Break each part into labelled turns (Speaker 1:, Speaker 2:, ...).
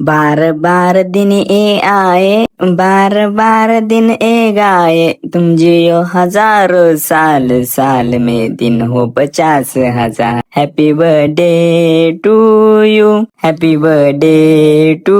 Speaker 1: बार बार दिन ए आए, बार बार दिन ए गाए। तुम जियो हज़ारों साल साल में दिन हो पचास हज़ार। Happy birthday to you happy birthday to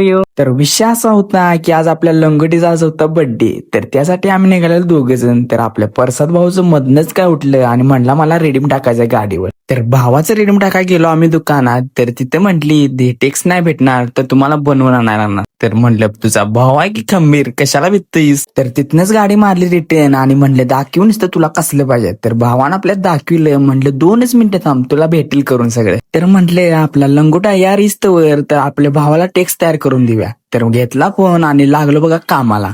Speaker 1: you
Speaker 2: तर विषय असा होता की आज आपल्या लंगोटीचा आज होता बर्थडे तर त्यासाठी आम्ही निघालेलो दोघे जण. तर आपल्या परसाद भाऊचं मधनच काय उठलं आणि म्हणला मला रेडीम टाकायचं गाडीवर. तर भावाचं रेडीम टाकाय गेलो आम्ही दुकानात. तर तिथे म्हटली टेक्स नाही भेटणार तर तुम्हाला बनवून आणायला ना तर म्हणलं तुझा भाव आहे की खंबीर कशाला वित्तीस तर तिथनच गाडी मारली रिटर्न आणि म्हणलं दाखवून तर तुला कसलं पाहिजे तर भावानं आपल्याला दाखविलं म्हणलं दोनच मिनिटं थांब तुला भेटेल करून सगळे तर म्हटले आपला लंगोटा यार इस्तवर तर आपल्या भावाला टेक्स्ट तयार करून देऊया तर घेतला फोन आणि लागलो बघा कामाला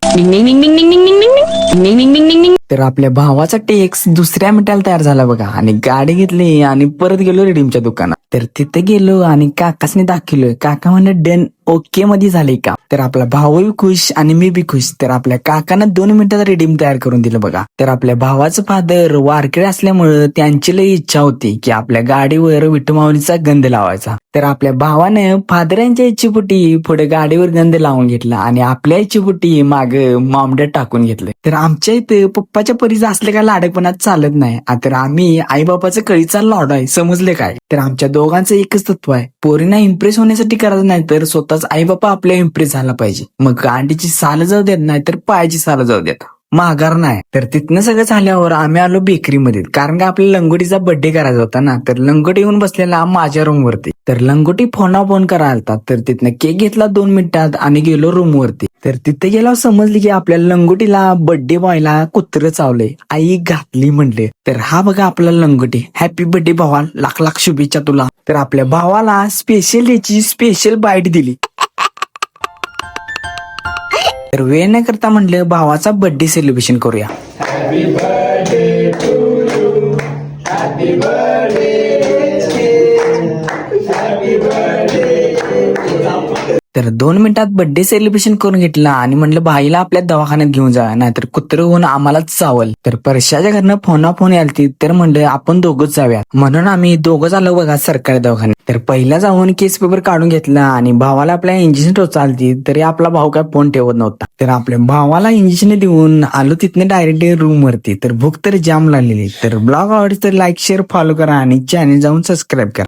Speaker 2: तर आपल्या भावाचा टेक्स दुसऱ्या मिनिटाला तयार झाला बघा. आणि गाडी घेतली आणि परत गेलो रेडीमच्या दुकानात. तर तिथे गेलो आणि काकासने दाखवलं. काका म्हणे डन ओके मध्ये झाले का? तर आपला भाऊही खुश आणि मी बी खुश. तर आपल्या काकानं दोन मिनिटात रिडीम तयार करून दिलं बघा. तर आपल्या भावाचं फादर वारकडे असल्यामुळं त्यांची लई इच्छा होती की आपल्या गाडीवर विठुमाऊलीचा गंध लावायचा. तर आपल्या भावानं फादरांच्या इच्छेपुटी पुढे गाडीवर गंध लावून घेतला आणि आपल्या इच्छेपुटी माग मामड्यात टाकून घेतलं. तर आमच्या इथे पप्पाच्या परीचं असले काय लाडकपणात चालत नाही. तर आम्ही आई बापाचं कळीचा लॉड आहे समजले काय? तर आमच्या दोघांचं एकच तत्व आहे. पोरींना इम्प्रेस होण्यासाठी करायचं नाही तर स्वतःच आई बापा आपल्या इम्प्रेस झाला पाहिजे. मग गांडीची साल जाऊ देत नाही तर पायाची साल जाऊ देत. माघार नाही. तर तिथनं सगळं झाल्यावर आम्ही आलो बेकरीमध्ये. कारण का आपल्या लंगोटीचा बर्थडे करायचा होता ना? तर लंगोटी येऊन बसलेला माझ्या रूम वरती तर लंगोटी फोना फोन करायला तर तिथनं केक घेतला दोन मिनिटात आणि गेलो रूम वरती तर तिथे गेल्यावर समजली की आपल्या लंगोटीला बर्थडे बॉयला कुत्र चावले आई घातली म्हणले. तर हा बघा आपला लंगोटी. हॅपी बर्थडे भावा लाख लाख शुभेच्छा तुला. तर आपल्या भावाला स्पेशल याची स्पेशल बाईट दिली. तर वेळ न करता म्हणलं भावाचा बर्थडे सेलिब्रेशन करूया. तर दोन मिनिटात बर्थडे सेलिब्रेशन करून घेतला आणि म्हणलं भाईला आपल्या दवाखान्यात घेऊन जा नाहीतर कुत्र होऊन आम्हालाच चावल. तर परशाच्या घरनं फोना फोन यालती तर म्हणलं आपण दोघंच जाऊया म्हणून आम्ही दोघं आलो बघा सरकारी दवाखान्यात. तर पहिला जाऊन केस पेपर काढून घेतला आणि भावाला आपल्या इंजेक्शन टोचालती तरी आपला भाऊ काय फोन ठेवत नव्हता. तर आपल्या भावाला इंजेक्शन देऊन आलो तिथनं डायरेक्ट रूम वरती. तर भूक तर जाम लागलेली. तर ब्लॉग आवडते तर लाईक शेअर फॉलो करा आणि चॅनल जाऊन सबस्क्राईब करा.